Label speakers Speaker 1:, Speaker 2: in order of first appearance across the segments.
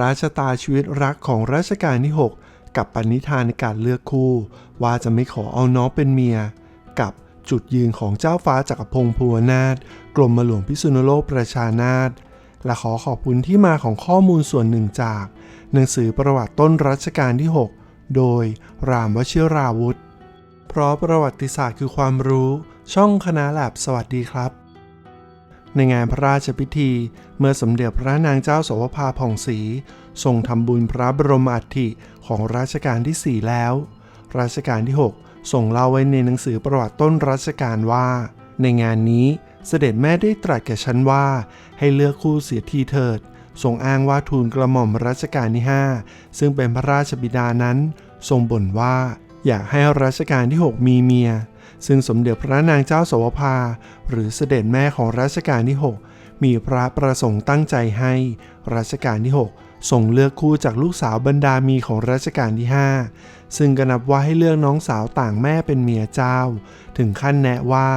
Speaker 1: ระชะตาชีวิตรักของรัชกาลที่ 6 กับปณิธานในการเลือกคู่ ว่าจะไม่ขอเอาน้องเป็นเมีย กับจุดยืนของเจ้าฟ้าจักรพงศ์ภูวนาถกรมหลวงพิษณุโลกประชานาถและขอขอบคุณที่มาของข้อมูลส่วนหนึ่งจาก หนังสือประวัติต้นรัชกาลที่ 6 โดยรามวชิราวุธ เพราะประวัติศาสตร์คือความรู้ ช่องคณะแลบสวัสดีครับ ในงานพระราชพิธี เมื่อสมเด็จพระนางเจ้าสวภาผ่องศรีทรงทำบุญพระบรมอัฐิของรัชกาลที่ 4 แล้ว รัชกาลที่ 6 ส่งเล่าไว้ในหนังสือประวัติต้นรัชกาลว่า ในงานนี้เสด็จแม่ได้ตรัสแก่ฉันว่า ให้เลือกคู่เสียทีเถิดทรงอ้างว่าทูลกระหม่อมรัชกาลที่ 5 ซึ่งเป็นพระราชบิดานั้น ทรงบ่นว่า อยากให้รัชกาลที่ 6 มีเมีย ซึ่งสมเด็จพระนางเจ้าสวภา หรือเสด็จแม่ของรัชกาลที่ 6 มีพระประสงค์ตั้งใจให้รัชกาลที่ 6 ส่งเลือกคู่จากลูกสาวบรรดามีของรัชกาลที่ 5 ซึ่งก็นับว่าให้เลือกน้องสาวต่างแม่เป็นเมียเจ้า ถึงขั้นแนะว่า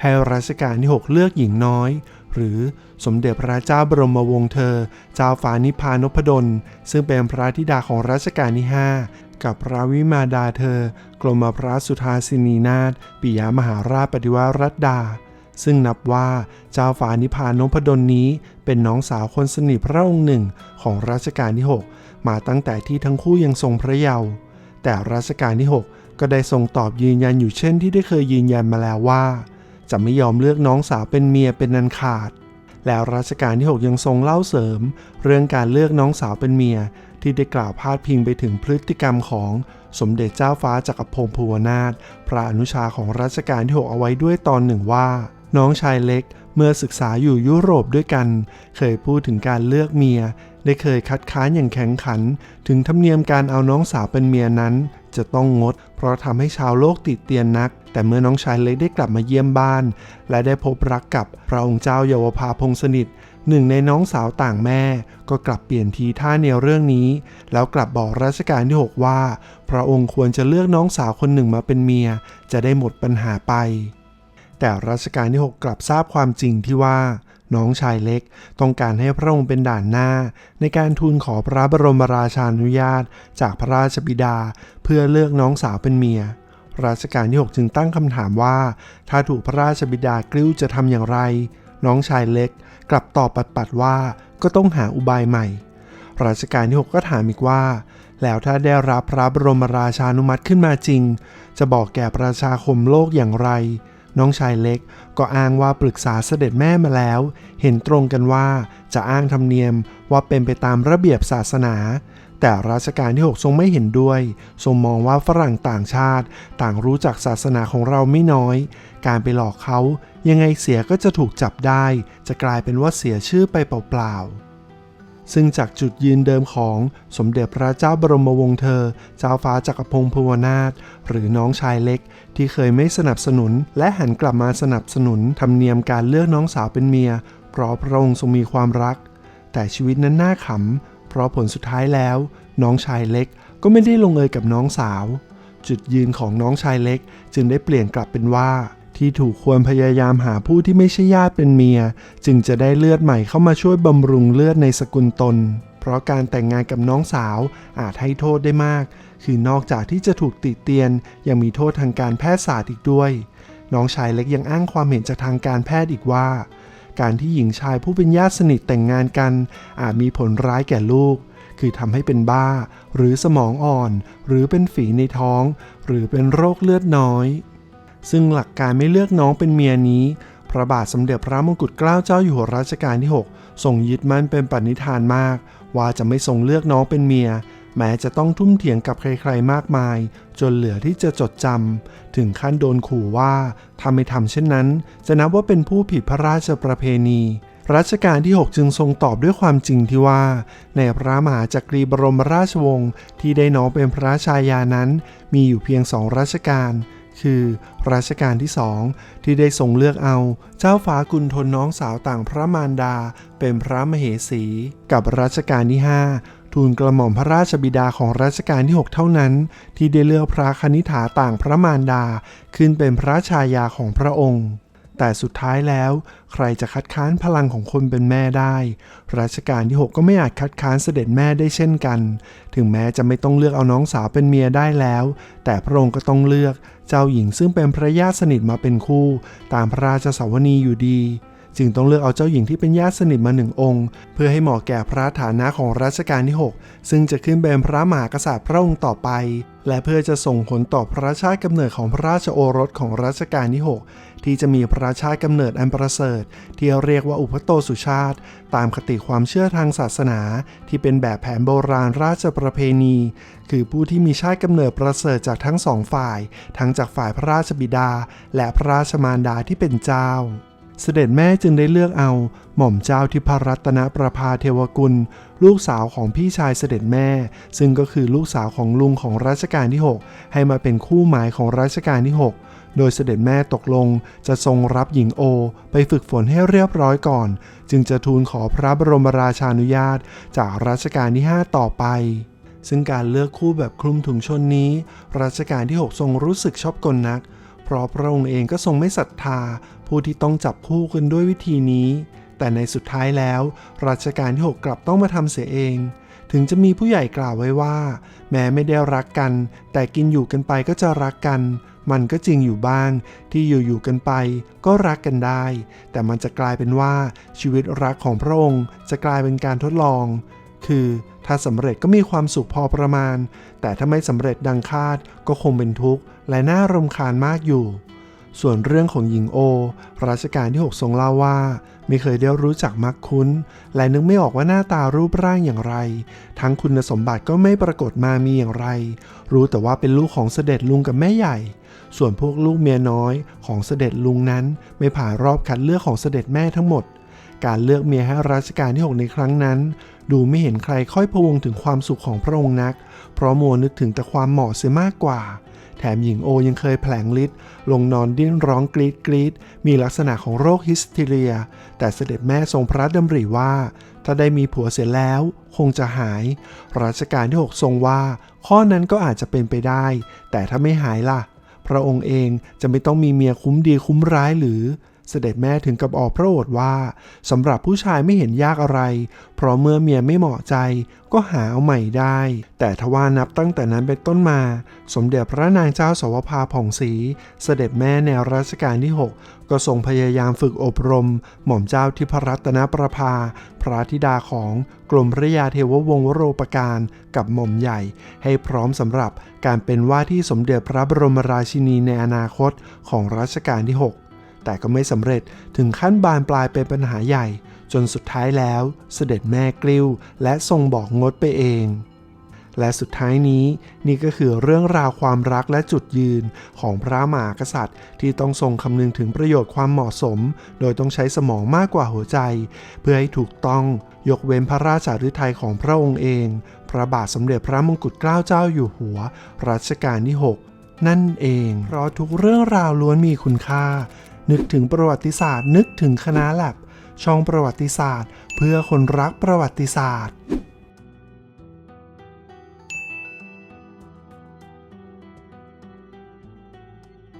Speaker 1: ให้รัชกาลที่ 6 เลือกหญิงน้อย หรือสมเด็จพระเจ้าบรมวงศ์เธอ เจ้าฟ้านิพานพดล ซึ่งเป็นพระธิดาของรัชกาลที่ 5 กับพระวิมาดาเธอ กรมพระสุธาสินีนาถปิยมหาราชปฏิวารัตดา ซึ่งนับว่าเจ้าฟ้านิพานพดลนี้ เป็นน้องสาวคนสนิทพระองค์หนึ่งของรัชกาลที่ 6 มาตั้งแต่ที่ทั้งคู่ยังทรงพระเยาว์แต่รัชกาลที่ 6 ก็ได้ทรงตอบยืนยันอยู่เช่นที่ได้เคยยืนยันมาแล้วว่า จะไม่ยอมเลือกน้องสาวเป็นเมียเป็นนันขาดแล้วรัชกาลที่ 6 ยังทรงเล่าเสริม เรื่องการเลือกน้องสาวเป็นเมีย ที่ได้กล่าวพาดพิงไปถึงพฤติกรรมของสมเด็จเจ้าฟ้าจักรพงศ์ภูวนาถพระอนุชาของรัชกาลที่ 6 เอาไว้ด้วยตอนหนึ่งว่า น้องชายเล็กเมื่อศึกษาอยู่ยุโรปด้วยกัน เคยพูดถึงการเลือกเมีย ได้เคยคัดค้านอย่างแข็งขัน ถึงธรรมเนียมการเอาน้องสาวเป็นเมียนั้น จะต้องงด เพราะทำให้ชาวโลกติดเตียนนัก แต่เมื่อน้องชายเล็กได้กลับมาเยี่ยมบ้าน และได้พบรักกับพระองค์เจ้าเยาวภาพงสนิท หนึ่งในน้องสาวต่างแม่ ก็กลับเปลี่ยนทีท่าแนเรื่องนี้ แล้วกลับบอกรัชกาลที่ 6 ว่า พระองค์ควรจะเลือกน้องสาวคนหนึ่งมาเป็นเมีย จะได้หมดปัญหาไป แต่รัชกาลที่ 6 กลับทราบความจริงที่ว่า น้องชายเล็ก ต้องการให้พระองค์เป็นด่านหน้า ในการทูลขอพระบรมราชานุญาต จากพระราชบิดา เพื่อเลือกน้องสาวเป็นเมียรัชกาลที่ 6 จึงตั้งคำถามว่า ถ้าถูกพระราชบิดากริ้วจะทำอย่างไร น้องชายเล็กกลับตอบปัดๆว่าก็ต้องหาอุบายใหม่ รัชกาลที่ 6 ก็ถามอีกว่า แล้วถ้าได้รับพระบรมราชานุมัติขึ้นมาจริง จะบอกแก่ประชาคมโลกอย่างไร น้องชายเล็กก็อ้างว่าปรึกษาเสด็จแม่มาแล้ว เห็นตรงกันว่าจะอ้างธรรมเนียมว่าเป็นไปตามระเบียบศาสนา แต่รัชกาลที่ 6 ทรงไม่เห็นด้วย ทรงมองว่าฝรั่งต่างชาติ ต่างรู้จักศาสนาของเราไม่น้อย การไปหลอกเขายังไงเสียก็จะถูกจับได้ จะกลายเป็นว่าเสียชื่อไปเปล่าๆ ซึ่งจากจุดยืนเดิมของสมเด็จพระเจ้าบรมวงศ์เธอ เจ้าฟ้าจักรพงศ์ภูวนาถหรือน้องชายเล็ก ที่เคยไม่สนับสนุน และหันกลับมาสนับสนุนธรรมเนียมการเลือกน้องสาวเป็นเมีย เพราะพระองค์ทรงมีความรัก แต่ชีวิตนั้นน่าขำเพราะผลสุดท้ายแล้ว น้องชายเล็กก็ไม่ได้ลงเอยกับน้องสาว จุดยืนของน้องชายเล็กจึงได้เปลี่ยนกลับเป็นว่า ที่ถูกควรพยายามหาผู้ที่ไม่ใช่ญาติเป็นเมีย จึงจะได้เลือดใหม่เข้ามาช่วยบำรุงเลือดในสกุลตน เพราะการแต่งงานกับน้องสาวอาจให้โทษได้มาก คือนอกจากที่จะถูกติเตียน ยังมีโทษทางการแพทยศาสตร์อีกด้วย น้องชายเล็กยังอ้างความเห็นจากทางการแพทย์อีกว่า การที่หญิงชายผู้เป็นญาติสนิทแต่งงานกัน อาจมีผลร้ายแก่ลูกคือทำให้เป็นบ้า หรือสมองอ่อน หรือเป็นฝีในท้อง หรือเป็นโรคเลือดน้อย ซึ่งหลักการไม่เลือกน้องเป็นเมียนี้ พระบาทสมเด็จพระมงกุฎเกล้าเจ้าอยู่หัวรัชกาลที่ 6 ทรงยึดมั่นเป็นปณิธานมาก ว่าจะไม่ทรงเลือกน้องเป็นเมีย แม้จะต้องทุ่มเถียงกับใครๆมากมาย จนเหลือที่จะจดจำถึงขั้นโดนขู่ว่าถ้าไม่ทำเช่นนั้น จะนับว่าเป็นผู้ผิดพระราชประเพณีรัชกาลที่ 6 จึงทรงตอบด้วยความจริงที่ว่า ในพระมหาจักรีบรมราชวงศ์ที่ได้น้องเป็นพระชายานั้น มีอยู่เพียงสองรัชกาล คือรัชกาลที่สองที่ได้ทรงเลือกเอาเจ้าฟ้ากุณฑลน้องสาวต่างพระมารดา เป็นพระมเหสี กับรัชกาลที่ 5 ทูลกระหม่อมพระราชบิดาของรัชกาลที่ 6 เท่านั้น ที่ได้เลือกพระคณิษฐาต่างพระมารดา ขึ้นเป็นพระชายาของพระองค์ แต่สุดท้ายแล้ว ใครจะคัดค้านพลังของคนเป็นแม่ได้ รัชกาลที่ 6 ก็ไม่อาจคัดค้านเสด็จแม่ได้เช่นกัน ถึงแม้จะไม่ต้องเลือกเอาน้องสาวเป็นเมียได้แล้ว แต่พระองค์ก็ต้องเลือก เจ้าหญิงซึ่งเป็นพระญาติสนิทมาเป็นคู่ ตามพระราชสวนีอยู่ดี จึงต้องเลือกเอาเจ้าหญิงที่เป็นญาติสนิทมาหนึ่งองค์ เพื่อให้เหมาะแก่พระฐานะของรัชกาลที่ 6 ซึ่งจะขึ้นเป็นพระมหากษัตริย์พระองค์ต่อไป และเพื่อจะส่งผลต่อพระชาติกำเนิดของพระราชโอรสของรัชกาลที่ 6 ที่จะมีพระชาติกำเนิดอันประเสริฐ ที่เรียกว่าอุปโตสุชาติ ตามคติความเชื่อทางศาสนา ที่เป็นแบบแผนโบราณราชประเพณี คือผู้ที่มีชาติกำเนิดประเสริฐจากทั้งสองฝ่าย ทั้งจากฝ่ายพระราชบิดา และพระราชมารดาที่เป็นเจ้า เสด็จแม่จึงได้เลือกเอาหม่อมเจ้าทิพรัตนประภาเทวกุล ลูกสาวของพี่ชายเสด็จแม่ ซึ่งก็คือลูกสาวของลุงของรัชกาลที่ 6 ให้มาเป็นคู่หมายของรัชกาลที่ 6 โดยเสด็จแม่ตกลงจะทรงรับหญิงโอ ไปฝึกฝนให้เรียบร้อยก่อน จึงจะทูลขอพระบรมราชานุญาต จากรัชกาลที่ 5 ต่อไปซึ่งการเลือกคู่แบบคลุมถุงชนนี้ รัชกาลที่ 6 ทรงรู้สึกชอบกลนัก เพราะพระองค์เองก็ทรงไม่ศรัทธา ผู้ที่ต้องจับคู่กันด้วยวิธีนี้ แต่ในสุดท้ายแล้ว รัชกาลที่ 6 กลับต้องมาทำเสียเอง ถึงจะมีผู้ใหญ่กล่าวไว้ว่า แม้ไม่ได้รักกัน แต่กินอยู่กันไปก็จะรักกัน มันก็จริงอยู่บ้าง ที่อยู่ๆกันไป ก็รักกันได้ แต่มันจะกลายเป็นว่าชีวิตรักของพระองค์จะกลายเป็นการทดลอง คือถ้าสำเร็จก็มีความสุขพอประมาณ แต่ถ้าไม่สำเร็จดังคาดก็คงเป็นทุกข์ และน่ารำคาญมากอยู่ ส่วนเรื่องของหญิงโอ รัชกาลที่ 6 ทรงเล่าว่า ไม่เคยได้รู้จักมักคุ้น และนึกไม่ออกว่าหน้าตารูปร่างอย่างไร ทั้งคุณสมบัติก็ไม่ปรากฏมามีอย่างไร รู้แต่ว่าเป็นลูกของเสด็จลุงกับแม่ใหญ่ ส่วนพวกลูกเมียน้อยของเสด็จลุงนั้น ไม่ผ่านรอบคัดเลือกของเสด็จแม่ทั้งหมดการเลือกเมียให้รัชกาลที่ 6 ในครั้งนั้น ดูไม่เห็นใครค่อยพะวงถึงความสุขของพระองค์นัก เพราะมัวนึกถึงแต่ความเหมาะเสียมากกว่า แถมหญิงโอยังเคยแผลงฤทธิ์ลงนอนดิ้นร้องกรีดกรีดมีลักษณะของโรคฮิสทีเรีย แต่เสด็จแม่ทรงพระดำริว่า ถ้าได้มีผัวเสร็จแล้ว คงจะหาย รัชกาลที่ 6 ทรงว่า ข้อนั้นก็อาจจะเป็นไปได้ แต่ถ้าไม่หายล่ะ พระองค์เองจะไม่ต้องมีเมียคุ้มดีคุ้มร้ายหรือ เสด็จแม่ถึงกับออกพระโอษฐ์ว่าสำหรับผู้ชายไม่เห็นยากอะไร เพราะเมื่อเมียไม่เหมาะใจก็หาเอาใหม่ได้ แต่ทว่านับตั้งแต่นั้นเป็นต้นมา สมเด็จพระนางเจ้าสวภาผ่องศรีเสด็จแม่ในรัชกาลที่ 6 ก็ทรงพยายามฝึกอบรม หม่อมเจ้าทิพรัตนประภา พระธิดาของกรมพระยาเทววงศ์วโรปการกับหม่อมใหญ่ ให้พร้อมสำหรับการเป็นว่าที่สมเด็จพระบรมราชินีในอนาคตของรัชกาลที่ 6 แต่ก็ไม่สำเร็จถึงขั้นบานปลายเป็นปัญหาใหญ่ จนสุดท้ายแล้วเสด็จแม่กลิ้ว และทรงบอกงดไปเอง และสุดท้ายนี้นี่ก็คือเรื่องราวความรักและจุดยืนของพระมหากษัตริย์ ที่ต้องทรงคำนึงถึงประโยชน์ความเหมาะสม โดยต้องใช้สมองมากกว่าหัวใจ เพื่อให้ถูกต้องยกเว้นพระราชาฤทัยของพระองค์เอง พระบาทสมเด็จพระมงกุฎเกล้าเจ้าอยู่หัว รัชกาลที่ 6 นั่นเอง เพราะทุกเรื่องราวล้วนมีคุณค่า นึกถึงประวัติศาสตร์ นึกถึงคณะแลบช่องประวัติศาสตร์ เพื่อคนรักประวัติศาสตร์